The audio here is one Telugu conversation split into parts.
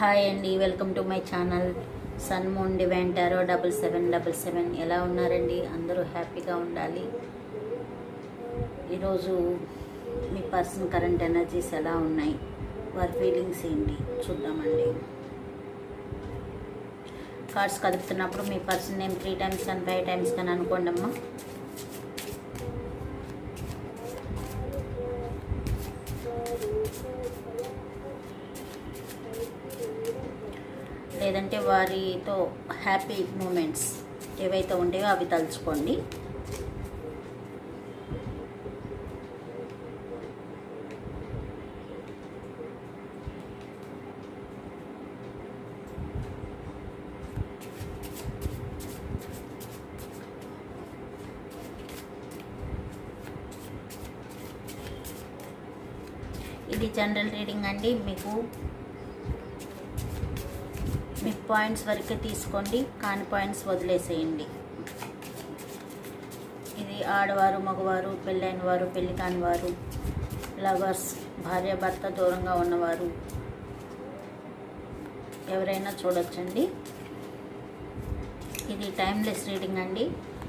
హాయ్ అండి welcome to my channel sun moon డివెంటారో double seven double seven. ఎలా ఉన్నారండి? అందరూ హ్యాపీగా ఉండాలి. ఈరోజు మీ పర్సన్ కరెంట్ ఎనర్జీస్ ఎలా ఉన్నాయి? వారి ఫీలింగ్స్ ఏంటి? చూద్దామండి. కార్డ్స్ కదుపుతున్నప్పుడు మీ పర్సన్ నేమ్ త్రీ టైమ్స్ కానీ ఫైవ్ టైమ్స్ కానీ అనుకోండి అమ్మా లేదంటే వారితో హ్యాపీ మూమెంట్స్ ఏవైతే ఉంటాయో అవి తలుచుకోండి. ఇది జనరల్ రీడింగ్ అండి. మీకు పాయింట్స్ వరకే తీసుకోండి కాని పాయింట్స్ వదిలేసేయండి. ఇది ఆడవారు మగవారు పెళ్ళైన వారు పెళ్ళి కాని వారు లవర్స్ భార్యాభర్త దూరంగా ఉన్నవారు ఎవరైనా చూడొచ్చండి. ఇది టైమ్లెస్ రీడింగ్ అండి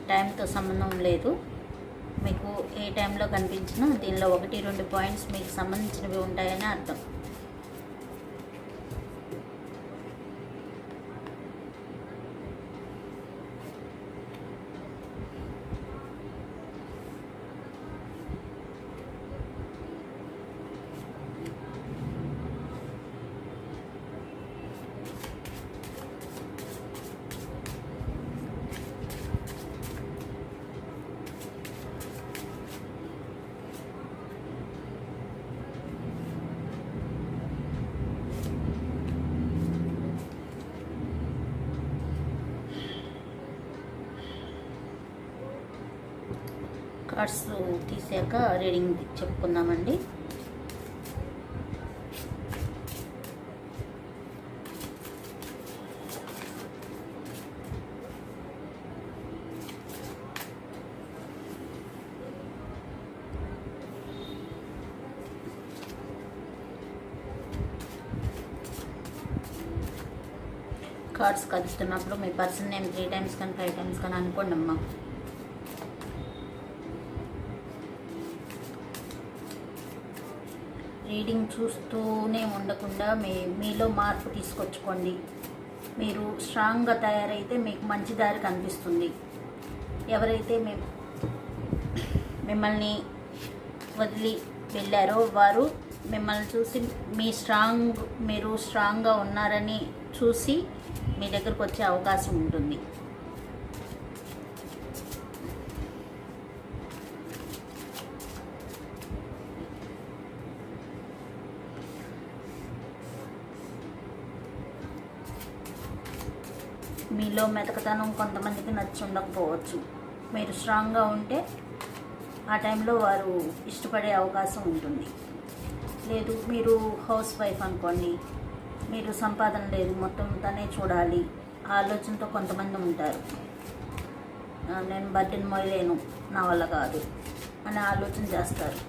టైంతో సంబంధం లేదు. మీకు ఏ టైంలో కనిపించినా దీనిలో ఒకటి రెండు పాయింట్స్ మీకు సంబంధించినవి ఉంటాయని అర్థం. కార్డ్స్ తీసాక రీడింగ్ చెప్పుకుందామండి. కార్డ్స్ కలుస్తున్నప్పుడు మీ పర్సన్ నేమ్ త్రీ టైమ్స్ కానీ ఫైవ్ టైమ్స్ కానీ అనుకోండి అమ్మా రీడింగ్ చూస్తూనే ఉండకుండా మీ మీలో మార్పు తీసుకొచ్చుకోండి. మీరు స్ట్రాంగ్గా తయారైతే మీకు మంచి దారి కనిపిస్తుంది. ఎవరైతే మీ మిమ్మల్ని వదిలి వెళ్ళారో వారు మిమ్మల్ని చూసి మీ స్ట్రాంగ్ మీరు స్ట్రాంగ్గా ఉన్నారని చూసి మీ దగ్గరకు వచ్చే అవకాశం ఉంటుంది. మీలో మెతకతనం కొంతమందికి నచ్చి ఉండకపోవచ్చు మీరు స్ట్రాంగ్గా ఉంటే ఆ టైంలో వారు ఇష్టపడే అవకాశం ఉంటుంది. లేదు మీరు హౌస్ వైఫ్ అనుకోండి. మీరు సంపాదన లేదు మొత్తం తనే చూడాలి. ఆ ఆలోచనతో కొంతమంది ఉంటారు. నేను బర్డెన్ మోయలేను నా వల్ల కాదు అని ఆలోచన చేస్తారు.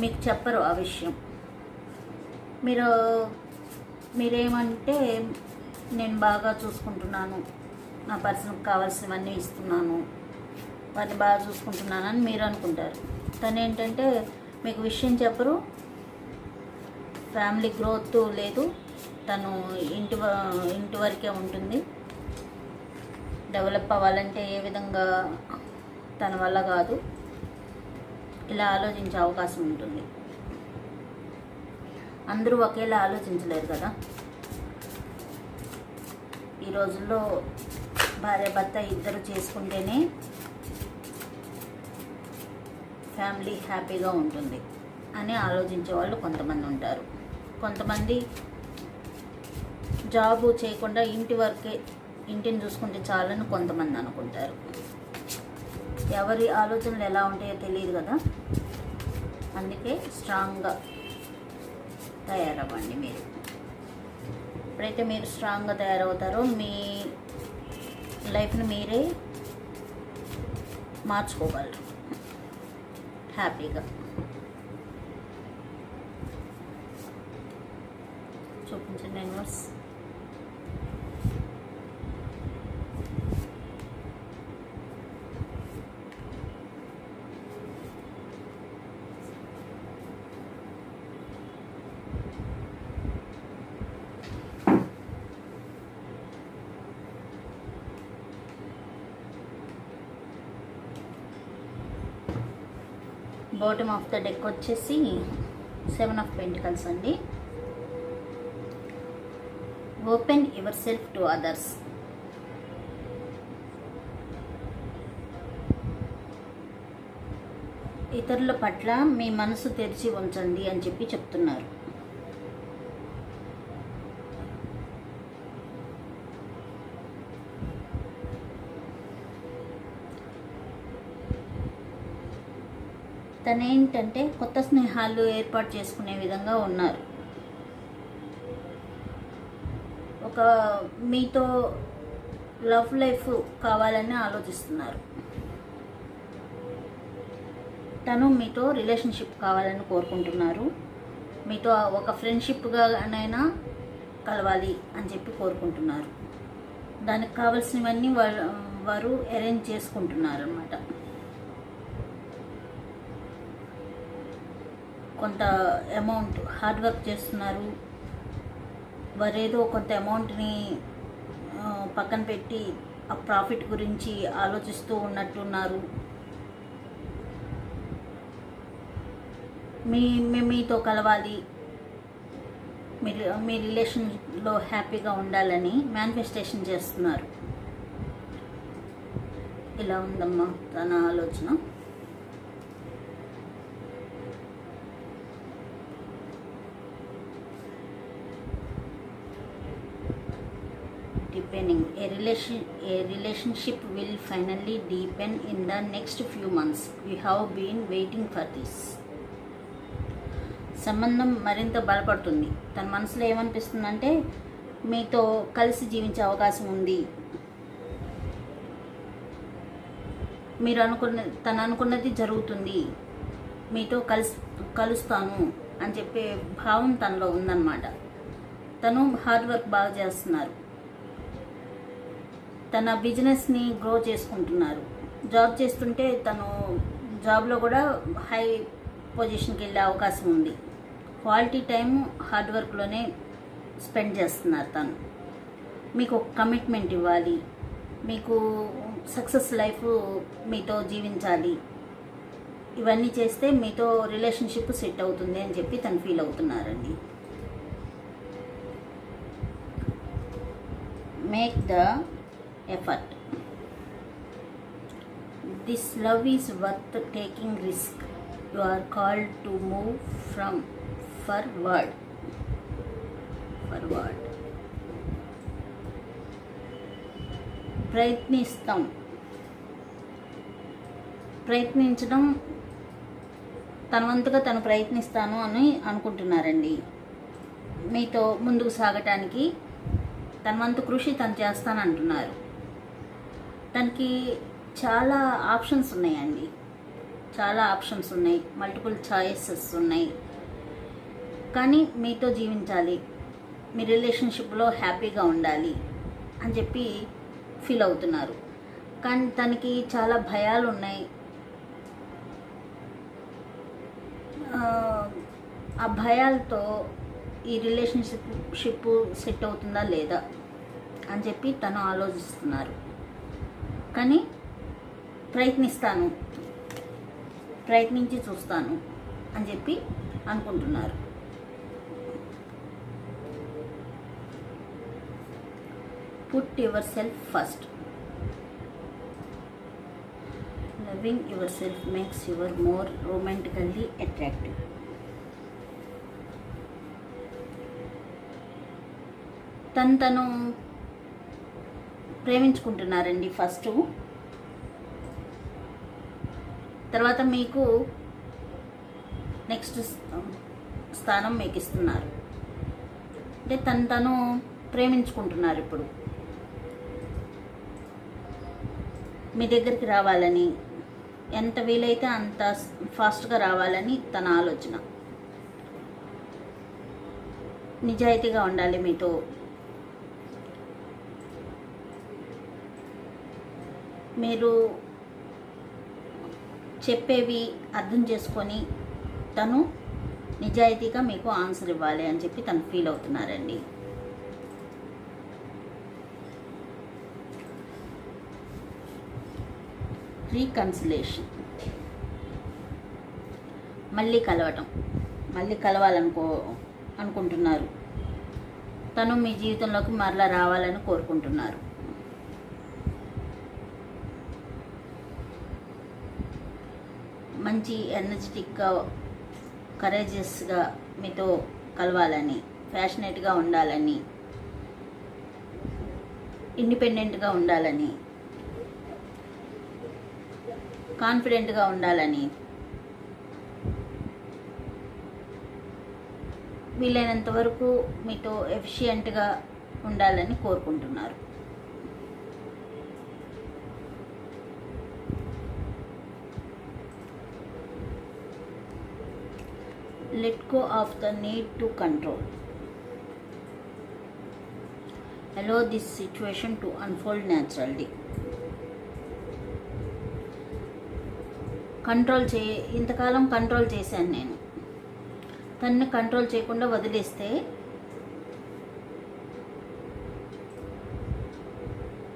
మీకు చెప్పరు ఆ విషయం. మీరు మీరేమంటే నేను బాగా చూసుకుంటున్నాను. నా పర్సన్కి కావాల్సినవన్నీ ఇస్తున్నాను. వారిని బాగా చూసుకుంటున్నానని మీరు అనుకుంటారు. తను ఏంటంటే మీకు విషయం చెప్పరు. ఫ్యామిలీ గ్రోత్ లేదు. తను ఇంటి వ- ఇంటి వరకే ఉంటుంది. డెవలప్ అవ్వాలంటే ఏ విధంగా తన వల్ల కాదు. ఇలా ఆలోచించే అవకాశం ఉంటుంది. అందరూ ఒకేలా ఆలోచించలేరు కదా. ఈ రోజుల్లో భార్య భర్త ఇద్దరు చేసుకుంటేనే ఫ్యామిలీ హ్యాపీగా ఉంటుంది అని ఆలోచించే వాళ్ళు కొంతమంది ఉంటారు. కొంతమంది జాబు చేయకుండా ఇంటి వరకే ఇంటిని చూసుకుంటే చాలని కొంతమంది అనుకుంటారు. ఎవరి ఆలోచనలు ఎలా ఉంటాయో తెలియదు కదా? అందుకే స్ట్రాంగ్గా తయారవ్వండి మీరు. ఎప్పుడైతే మీరు స్ట్రాంగ్గా తయారవుతారో మీ లైఫ్ని మీరే మార్చుకోగలరు. హ్యాపీగా. చూపించండి universe. Bottom of the deck వచ్చేసి సెవెన్ ఆఫ్ పెంటికల్స్ అండి. Open yourself to others ఇతరుల పట్ల మీ మనసు తెరిచి ఉంచండి అని చెప్పి చెప్తున్నారు. తనేంటంటే కొత్త స్నేహాలు ఏర్పాటు చేసుకునే విధంగా ఉన్నారు. ఒక మీతో లవ్ లైఫ్ కావాలని ఆలోచిస్తున్నారు. తను మీతో రిలేషన్షిప్ కావాలని కోరుకుంటున్నారు. మీతో ఒక ఫ్రెండ్షిప్గానైనా కలవాలి అని చెప్పి కోరుకుంటున్నారు. దానికి కావాల్సినవన్నీ వారు వారు అరేంజ్ చేసుకుంటున్నారు అనమాట కొంత అమౌంట్ హార్డ్ వర్క్ చేస్తున్నారు. వారేదో కొంత అమౌంట్ని పక్కన పెట్టి ఆ ప్రాఫిట్ గురించి ఆలోచిస్తూ ఉన్నట్టున్నారు. మీ మేము మీతో కలవాలి. మీరు మీ రిలేషన్లో హ్యాపీగా ఉండాలని మేనిఫెస్టేషన్ చేస్తున్నారు. ఇలా ఉందమ్మా తన ఆలోచన deepening a relation a relationship will finally deepen in the next few months. We have been waiting for this. సంబంధం మరింత బలపడుతుంది. తన మనసులో ఏమనిపిస్తుందంటే మీతో కలిసి జీవించే అవకాశం ఉంది. మీరు అనుకున్న తను అనుకున్నది జరుగుతుంది. మీతో కలిసి కలుస్తాను అని చెప్పే భావం తనలో ఉందన్నమాట. తను హార్డ్ వర్క్ బాగా చేస్తున్నారు. తన బిజినెస్ని గ్రో చేసుకుంటున్నారు. జాబ్ చేస్తుంటే తను జాబ్లో కూడా హై పొజిషన్కి వెళ్ళే అవకాశం ఉంది. క్వాలిటీ టైం హార్డ్ వర్క్లోనే స్పెండ్ చేస్తున్నారు తను. మీకు ఒక కమిట్మెంట్ ఇవ్వాలి. మీకు సక్సెస్ లైఫ్ మీతో జీవించాలి. ఇవన్నీ చేస్తే మీతో రిలేషన్షిప్ సెట్ అవుతుంది అని చెప్పి తను feel అవుతున్నారండి. Make the effort. This love is worth taking risk. You are called to move from forward. Forward. ప్రయత్నిస్తాం ప్రయత్నించడం తన వంతుగా తను ప్రయత్నిస్తాను అని అనుకుంటున్నారండి మీతో ముందుకు సాగటానికి తన వంతు కృషి తను చేస్తానంటున్నారు తనకి చాలా ఆప్షన్స్ ఉన్నాయండి. చాలా ఆప్షన్స్ ఉన్నాయి. మల్టిపుల్ చాయిసెస్ ఉన్నాయి. కానీ మీతో జీవించాలి. మీ రిలేషన్షిప్లో హ్యాపీగా ఉండాలి అని చెప్పి ఫీల్ అవుతున్నారు. కానీ తనకి చాలా భయాలు ఉన్నాయి. ఆ, ఆ భయాలతో ఈ రిలేషన్షిప్ షిప్ సెట్ అవుతుందా లేదా అని చెప్పి తను ఆలోచిస్తున్నారు. కానీ ప్రయత్నిస్తాను. ప్రయత్నించి చూస్తాను అని చెప్పి అనుకుంటున్నారు. Put yourself first loving yourself makes your more romantically attractive తను తను ప్రేమించుకుంటున్నారండి ఫస్ట్. తర్వాత మీకు నెక్స్ట్ స్థానం మీకు ఇస్తున్నారు. అంటే తను తను ప్రేమించుకుంటున్నారు ఇప్పుడు. మీ దగ్గరికి రావాలని ఎంత వీలైతే అంత ఫాస్ట్గా రావాలని తన ఆలోచన. నిజాయితీగా ఉండాలి మీతో. మీరు చెప్పేవి అర్థం చేసుకొని తను నిజాయితీగా మీకు ఆన్సర్ ఇవ్వాలి అని చెప్పి తను ఫీల్ అవుతున్నారండి. రీకన్సిలేషన్. మళ్ళీ కలవటం. మళ్ళీ కలవాలనుకో అనుకుంటున్నారు. తను మీ జీవితంలోకి మరలా రావాలని కోరుకుంటున్నారు. మంచి ఎనర్జెటిక్గా కరేజియస్గా మీతో కలవాలని ఫ్యాషనేట్గా ఉండాలని ఇండిపెండెంట్గా ఉండాలని కాన్ఫిడెంట్గా ఉండాలని వీలైనంత వరకు మీతో ఎఫిషియెంట్గా ఉండాలని కోరుకుంటున్నారు. Let go of the need to control. Allow this situation to unfold naturally. Control చే ఇంతకాలం కంట్రోల్ చేశాను నేను తన్ని కంట్రోల్ చేయకుండా వదిలేస్తే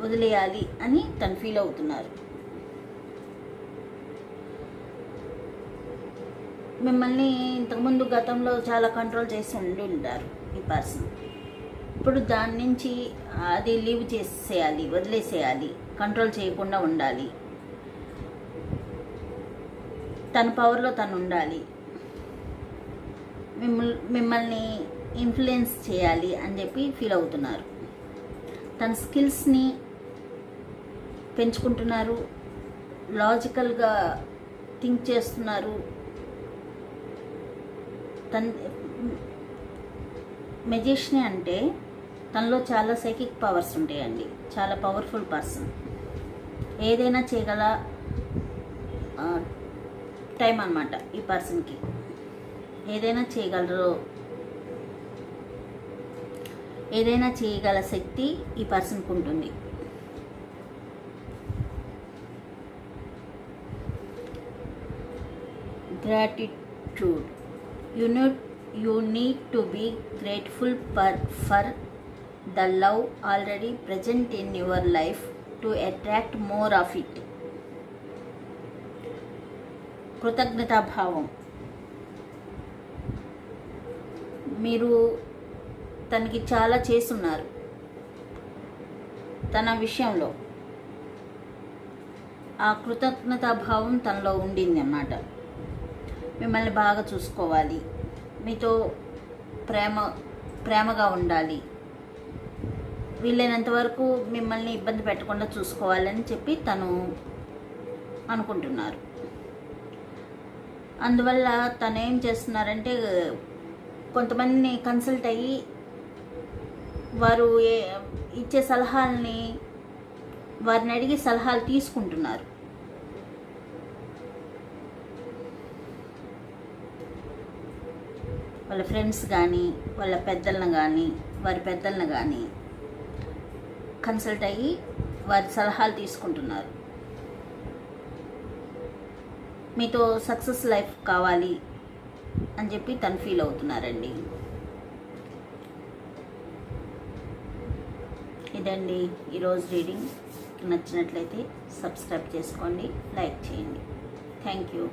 వదిలేయాలి అని తను ఫీల్ అవుతున్నారు మిమ్మల్ని ఇంతకుముందు గతంలో చాలా కంట్రోల్ చేసి ఉండి ఉంటారు ఈ పర్సన్. ఇప్పుడు దాని నుంచి అది లీవ్ చేసేయాలి వదిలేసేయాలి కంట్రోల్ చేయకుండా ఉండాలి. తన పవర్లో తను ఉండాలి. మిమ్మల్ని ఇన్ఫ్లుయెన్స్ చేయాలి అని చెప్పి ఫీల్ అవుతున్నారు. తన స్కిల్స్ని పెంచుకుంటున్నారు లాజికల్గా థింక్ చేస్తున్నారు తన్ మెజిషియన్ అంటే తనలో చాలా సైకిక్ పవర్స్ ఉంటాయండి. చాలా పవర్ఫుల్ పర్సన్. ఏదైనా చేయగల టైం అనమాట ఈ పర్సన్కి. ఏదైనా చేయగలరు ఏదైనా చేయగల శక్తి ఈ పర్సన్కి ఉంటుంది. Gratitude. You need you need to be grateful per for the love already present in your life to attract more of it కృతజ్ఞతాభావం మీరు తనకి చాలా చేస్తున్నారు తన విషయంలో ఆ కృతజ్ఞతాభావం తనలో ఉండింది అన్నమాట మిమ్మల్ని బాగా చూసుకోవాలి. మీతో ప్రేమ ప్రేమగా ఉండాలి. వీలైనంత వరకు మిమ్మల్ని ఇబ్బంది పెట్టకుండా చూసుకోవాలని చెప్పి తను అనుకుంటున్నారు. అందువల్ల తను ఏం చేస్తున్నారంటే కొంతమందిని కన్సల్ట్ అయ్యి వారు ఏ ఇచ్చే సలహాలని వారిని అడిగి సలహాలు తీసుకుంటున్నారు. వాళ్ళ ఫ్రెండ్స్ కానీ వాళ్ళ పెద్దలను కానీ వారి పెద్దలను కానీ కన్సల్ట్ అయ్యి వారి సలహాలు తీసుకుంటున్నారు. మీతో సక్సెస్ లైఫ్ కావాలి అని చెప్పి తను ఫీల్ అవుతున్నారండి. ఇదండి ఈరోజు రీడింగ్. నచ్చినట్లయితే సబ్స్క్రైబ్ చేసుకోండి లైక్ చేయండి. Thank you